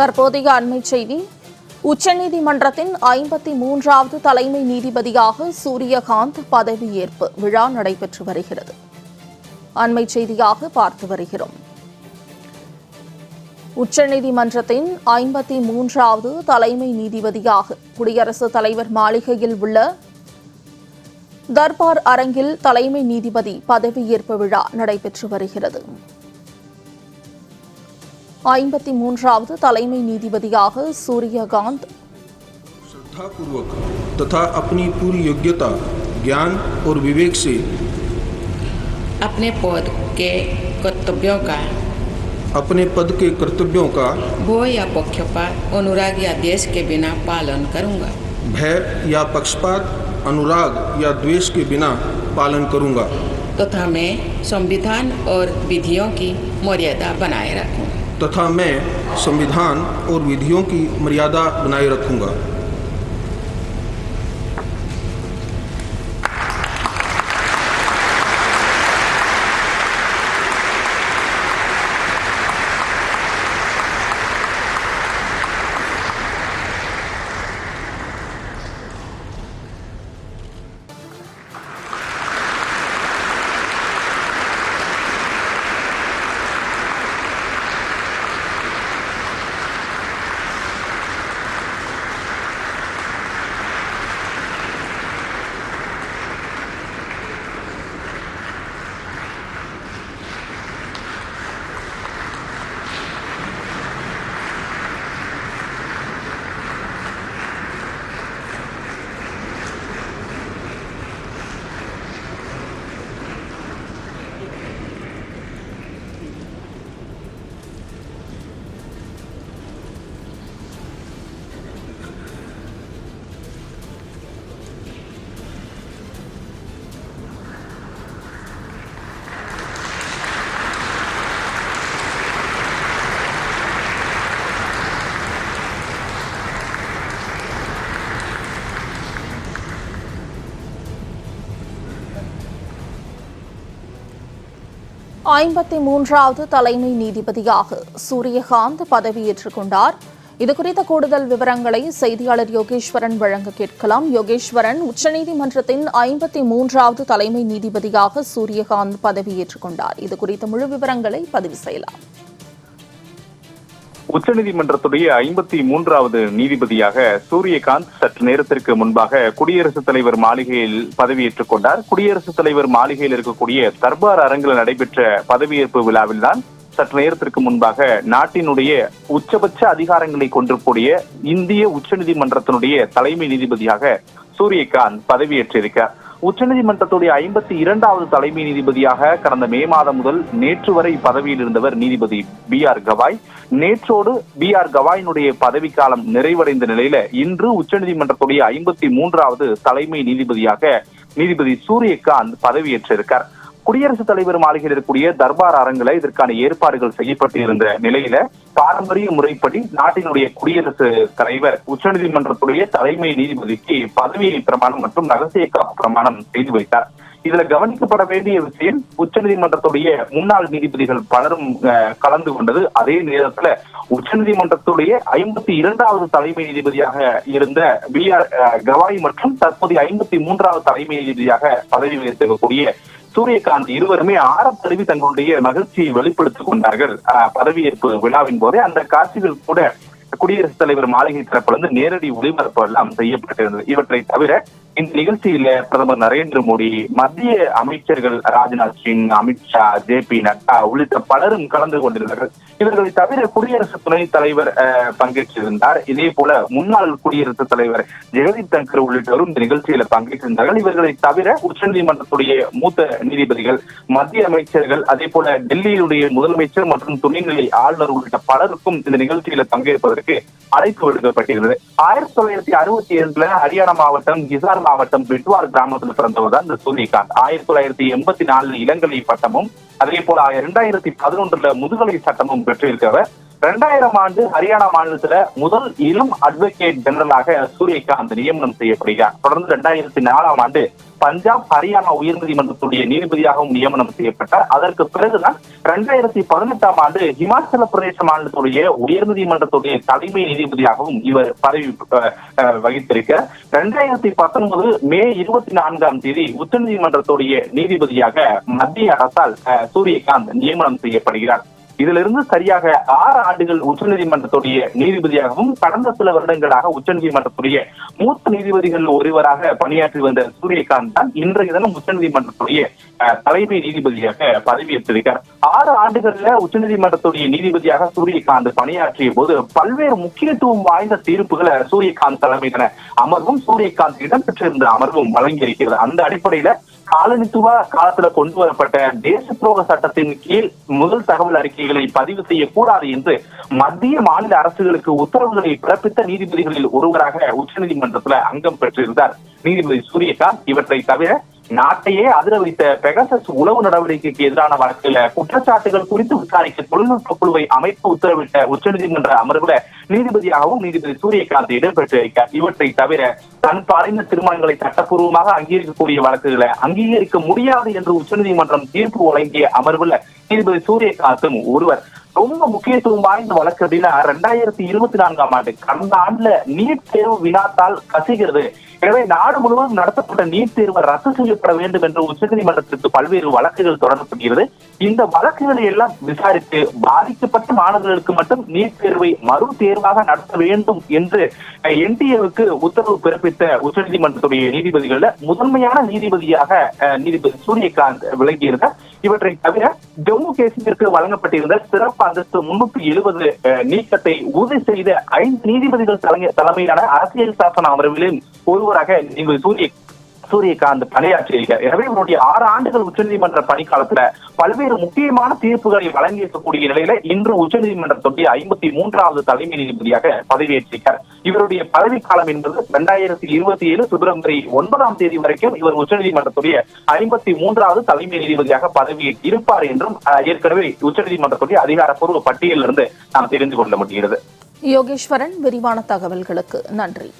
தற்போதைய அண்மை செய்தி. உச்சநீதிமன்றத்தின் ஐம்பத்தி மூன்றாவது தலைமை நீதிபதியாக சூரியகாந்த் பதவியேற்பு விழா நடைபெற்று வருகிறது. அண்மை செய்தியாக பார்த்து வருகிறோம். உச்சநீதிமன்றத்தின் ஐம்பத்தி மூன்றாவது தலைமை நீதிபதியாக குடியரசுத் தலைவர் மாளிகையில் உள்ள தர்பார் அரங்கில் தலைமை நீதிபதி பதவியேற்பு விழா நடைபெற்று வருகிறது. ஐம்பத்தி மூன்றாவது தலைமை நீதிபதியாக சூரியகாந்த் श्रद्धापूर्वक तथा अपनी पूरी योग्यता ज्ञान और विवेक से अपने पद के कर्तव्यों का अपने पद के कर्तव्यों का भय या पक्षपात अनुराग या देश के बिना पालन करूंगा भय या पक्षपात अनुराग या द्वेष के बिना पालन करूंगा तथा मैं संविधान और विधियों की मर्यादा बनाए रखूंगा तथा मैं संविधान और विधियों की मर्यादा बनाए रखूँगा। ஐம்பத்தி மூன்றாவது தலைமை நீதிபதியாக சூரியகாந்த் பதவியேற்றுக் கொண்டார் இதுகுறித்த கூடுதல் விவரங்களை செய்தியாளர் யோகேஸ்வரன் வழங்க கேட்கலாம். யோகேஸ்வரன் உச்சநீதிமன்றத்தின் ஐம்பத்தி மூன்றாவது தலைமை நீதிபதியாக சூரியகாந்த் பதவியேற்றுக் கொண்டார் இது குறித்த முழு விவரங்களை பதிவு செய்யலாம். உச்சநீதிமன்றத்துடைய ஐம்பத்தி மூன்றாவது நீதிபதியாக சூரியகாந்த் சற்று நேரத்திற்கு முன்பாக குடியரசுத் தலைவர் மாளிகையில் பதவியேற்றுக் கொண்டார். குடியரசுத் தலைவர் மாளிகையில் இருக்கக்கூடிய தர்பார் அரங்கில் நடைபெற்ற பதவியேற்பு விழாவில்தான் சற்று நேரத்திற்கு முன்பாக நாட்டினுடைய உச்சபட்ச அதிகாரங்களை கொண்டிருக்கூடிய இந்திய உச்சநீதிமன்றத்தினுடைய தலைமை நீதிபதியாக சூரியகாந்த் பதவியேற்றிருக்கார் உச்சநீதிமன்றத்துடைய ஐம்பத்தி இரண்டாவது தலைமை நீதிபதியாக கடந்த மே மாதம் முதல் நேற்று வரை பதவியில் இருந்தவர் நீதிபதி பி ஆர் கவாய். நேற்றோடு பி ஆர் கவாயினுடைய பதவிக்காலம் நிறைவடைந்த நிலையில இன்று உச்சநீதிமன்றத்துடைய ஐம்பத்தி மூன்றாவது தலைமை நீதிபதியாக நீதிபதி சூரியகாந்த் பதவியேற்றிருக்கார். குடியரசுத் தலைவர் மாளிகையில் இருக்கக்கூடிய தர்பார் அரங்குல இதற்கான ஏற்பாடுகள் செய்யப்பட்டு இருந்த நிலையில பாரம்பரிய முறைப்படி நாட்டினுடைய குடியரசு தலைவர் உச்சநீதிமன்றத்துடைய தலைமை நீதிபதிக்கு பதவி பிரமாணம் மற்றும் ரகசிய காப்பு பிரமாணம் செய்து வைத்தார். இதுல கவனிக்கப்பட வேண்டிய விஷயம் உச்சநீதிமன்றத்துடைய முன்னாள் நீதிபதிகள் பலரும் அஹ், கலந்து கொண்டது. அதே நேரத்துல உச்சநீதிமன்றத்துடைய ஐம்பத்தி இரண்டாவது தலைமை நீதிபதியாக இருந்த பி ஆர் கவாய் மற்றும் தற்போதைய ஐம்பத்தி மூன்றாவது தலைமை நீதிபதியாக பதவி வகித்திருக்கக்கூடிய சூரியகாந்த் இருவருமே ஆரத்தழுவி தங்களுடைய மகிழ்ச்சியை வெளிப்படுத்திக் கொண்டார்கள். பதவியேற்பு விழாவின் போதே அந்த காட்சிகள் கூட குடியரசுத் தலைவர் மாளிகை தரப்பிலிருந்து நேரடி ஒளிபரப்பு எல்லாம் செய்யப்பட்டிருந்தது. இவற்றை தவிர இந்த நிகழ்ச்சியில பிரதமர் நரேந்திர மோடி மத்திய அமைச்சர்கள் ராஜ்நாத் சிங் அமித்ஷா ஜே பி நட்டா உள்ளிட்ட பலரும் கலந்து கொண்டிருந்தார்கள். இவர்களை தவிர குடியரசு துணைத் தலைவர் பங்கேற்றிருந்தார். இதே போல முன்னாள் குடியரசுத் தலைவர் ஜெகதீப் தங்கர் உள்ளிட்டோரும் இந்த நிகழ்ச்சியில பங்கேற்றிருந்தார்கள். இவர்களை தவிர உச்சநீதிமன்றத்துடைய மூத்த நீதிபதிகள் மத்திய அமைச்சர்கள் அதே போல டெல்லியினுடைய முதலமைச்சர் மற்றும் துணைநிலை ஆளுநர் உள்ளிட்ட பலருக்கும் இந்த நிகழ்ச்சியில பங்கேற்பதற்கு அழைப்பு விடுக்கப்பட்டிருந்தது. ஆயிரத்தி தொள்ளாயிரத்தி அறுபத்தி ஏழுல ஹரியானா மாவட்டம் கிசார் மாவட்டம் பிட்வார் கிராமத்தில் பிறந்தவர் தான் இந்த சூரியகாந்த். ஆயிரத்தி தொள்ளாயிரத்தி எண்பத்தி நாலு இளங்கலை பட்டமும் அதே போல இரண்டாயிரத்தி பதினொன்றுல முதுகலை சட்டமும் பெற்றிருக்கிறவர் இரண்டாயிரம் ஆண்டு ஹரியானா மாநிலத்துல முதல் இளம் அட்வொகேட் ஜெனரலாக சூரியகாந்த் நியமனம் செய்யப்படுகிறார். தொடர்ந்து ரெண்டாயிரத்தி நாலாம் ஆண்டு பஞ்சாப் ஹரியானா உயர்நீதிமன்றத்துடைய நீதிபதியாகவும் நியமனம் செய்யப்பட்டார். அதற்கு பிறகுதான் இரண்டாயிரத்தி பதினெட்டாம் ஆண்டு இமாச்சல பிரதேச மாநிலத்துடைய உயர்நீதிமன்றத்துடைய தலைமை நீதிபதியாகவும் இவர் பதவி அஹ், அஹ், வகித்திருக்கிறார். பத்தொன்பது மே இருபத்தி நான்காம் தேதி உச்சநீதிமன்றத்துடைய நீதிபதியாக மத்திய அரசால் அஹ், சூரியகாந்த் நியமனம் செய்யப்படுகிறார். இதுல இருந்து சரியாக ஆறு ஆண்டுகள் உச்சநீதிமன்றத்துடைய நீதிபதியாகவும் கடந்த சில வருடங்களாக உச்சநீதிமன்றத்துடைய மூத்த நீதிபதிகள் ஒருவராக பணியாற்றி வந்த சூரியகாந்த் தான் இன்றைய தினம் உச்சநீதிமன்றத்துடைய தலைமை நீதிபதியாக பதவியேற்றிருக்கார். ஆறு ஆண்டுகள்ல உச்சநீதிமன்றத்துடைய நீதிபதியாக சூரியகாந்த் பணியாற்றிய போது பல்வேறு முக்கியத்துவம் வாய்ந்த தீர்ப்புகளை சூரியகாந்த் தலைமையிலான அமர்வும் சூரியகாந்த் இடம்பெற்றிருந்த அமர்வும் வழங்கியிருக்கிறது. அந்த அடிப்படையில காலனித்துவ காலத்துல கொண்டு வரப்பட்ட தேச துரோக சட்டத்தின் கீழ் முதல் தகவல் அறிக்கைகளை பதிவு செய்யக்கூடாது என்று மத்திய மாநில அரசுகளுக்கு உத்தரவுகளை பிறப்பித்த நீதிபதிகளில் ஒருவராக உச்சநீதிமன்றத்துல அங்கம் பெற்றிருந்தார். நீதிபதி சூரியகாந்த். இவற்றை தவிர நாட்டையே அதிர வைத்த பெகசஸ் உளவு நடவடிக்கைக்கு எதிரான வழக்கில் குற்றச்சாட்டுகள் குறித்து விசாரிக்க தொழில்நுட்ப குழுவை அமைப்பு உத்தரவிட்ட உச்சநீதிமன்ற அமர்வுல நீதிபதியாகவும் நீதிபதி சூரியகாந்த் இடம்பெற்றிருக்கார் இவற்றை தவிர தன் பாலின திருமணங்களை சட்டப்பூர்வமாக அங்கீகரிக்கக்கூடிய வழக்குகளை அங்கீகரிக்க முடியாது என்று உச்சநீதிமன்றம் தீர்ப்பு வழங்கிய அமர்வுல நீதிபதி சூரியகாந்தும் ஒருவர் ரொம்ப முக்கியத்துவம் வாய்ந்த வழக்கு அப்படின்னா ரெண்டாயிரத்தி இருபத்தி நான்காம் ஆண்டு கடந்த ஆண்டுல நீட் தேர்வு வினாத்தால் கசிகிறது. எனவே நாடு முழுவதும் நடத்தப்பட்ட நீட் தேர்வு ரத்து செய்யப்பட வேண்டும் என்று உச்சநீதிமன்றத்திற்கு பல்வேறு வழக்குகள் தொடரப்படுகிறது. இந்த வழக்குகளை எல்லாம் விசாரித்து பாதிக்கப்பட்ட மாணவர்களுக்கு மட்டும் நீட் தேர்வை மறு தேர்வாக நடத்த வேண்டும் என்று என்டிஏவுக்கு உத்தரவு பிறப்பித்த உச்சநீதிமன்றத்துடைய நீதிபதிகள்ல முதன்மையான நீதிபதியாக அஹ், நீதிபதி சூரியகாந்த் விளங்கியிருந்தார் இவற்றை தவிர ஜம்மு காஷ்மீருக்கு வழங்கப்பட்டிருந்த சிறப்பு அந்தஸ்து முன்னூற்றி எழுபது நீக்கத்தை உறுதி செய்த ஐந்து நீதிபதிகள் தலைமை- தலைமையிலான அரசியல் சாசன அமர்விலும் ஒருவராக நீங்கள் சூரிய சூரியகாந்த் பணியாற்றியிருக்கார் எனவே இவருடைய ஆறு ஆண்டுகள் உச்சநீதிமன்ற பணிக்காலத்துல பல்வேறு முக்கியமான தீர்ப்புகளை வழங்கியிருக்கக்கூடிய நிலையில இன்று உச்சநீதிமன்றத்துடைய ஐம்பத்தி மூன்றாவது தலைமை நீதிபதியாக பதவியேற்றிருக்கார். இவருடைய பதவிக்காலம் என்பது இரண்டாயிரத்தி இருபத்தி ஏழு பிப்ரவரி ஒன்பதாம் தேதி வரைக்கும் இவர் உச்சநீதிமன்றத்துடைய ஐம்பத்தி மூன்றாவது தலைமை நீதிபதியாக பதவியில் இருப்பார் என்றும் ஏற்கனவே உச்சநீதிமன்றத்துடைய அதிகாரப்பூர்வ பட்டியலிருந்து நாம் தெரிந்து கொள்ள முடிகிறது. யோகேஸ்வரன் விரிவான தகவல்களுக்கு நன்றி.